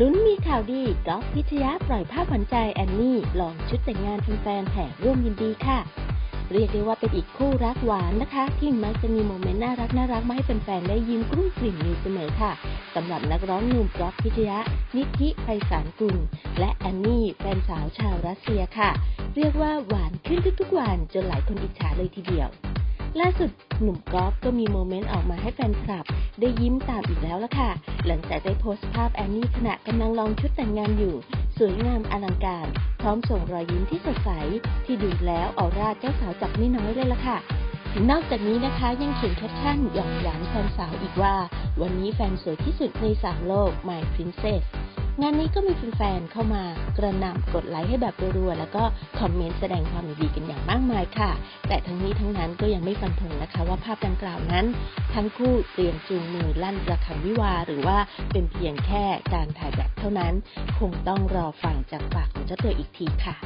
ลุ้นมีข่าวดีก๊อฟพิชยะปล่อยภาพหวานใจแอนนี่ลองชุดแต่งงานแฟนๆแห่ร่วมยินดีค่ะ เรียกได้ว่าเป็นอีกคู่รักหวานนะคะ ที่มักจะมีโมเมนต์น่ารักน่ารักมาให้แฟนๆได้ยิ้มกรุ้งกริ่มอยู่เสมอค่ะสำหรับนักร้องหนุ่มก๊อฟพิชยะ นิธิไพศาลกุลและแอนนี่แฟนสาวชาวรัสเซียค่ะ เรียกว่าหวานขึ้นทุกๆวันจนหลายคนอิจฉาเลยทีเดียว ล่าสุดหนุ่มกอล์ฟก็มีโมเมนต์ออกมาให้แฟนคลับ ได้ยิ้มตามอีกแล้วล่ะค่ะ หลังจากได้โพสต์ภาพแอนนี่ขณะกำลังลองชุดแต่งงานอยู่ สวยงามอลังการ พร้อมส่งรอยยิ้มที่สดใส ที่ดูแล้วออร่าเจ้าสาวจับไม่น้อยเลยล่ะค่ะนอกจากนี้นะคะยังเขียนแคปชั่นหยอกหวานแฟนสาวอีกว่า วันนี้แฟนสวยที่สุดในสามโลก My Princess งานนี้ก็มีแฟนๆเข้ามากระหน่ำกดไลค์ให้แบบรัวๆ แล้วก็คอมเมนต์แสดงความดีกันอย่างมากมายค่ะ แต่ทั้งนี้ทั้งนั้นก็ยังไม่ฟันธงนะคะ ว่าภาพดังกล่าวนั้น ทั้งคู่เตรียมจูงมือลั่นระฆังวิวาหรือว่าเป็นเพียงแค่การถ่ายแบบเท่านั้น คงต้องรอฟังจากปากของเจ้าตัวอีกทีค่ะ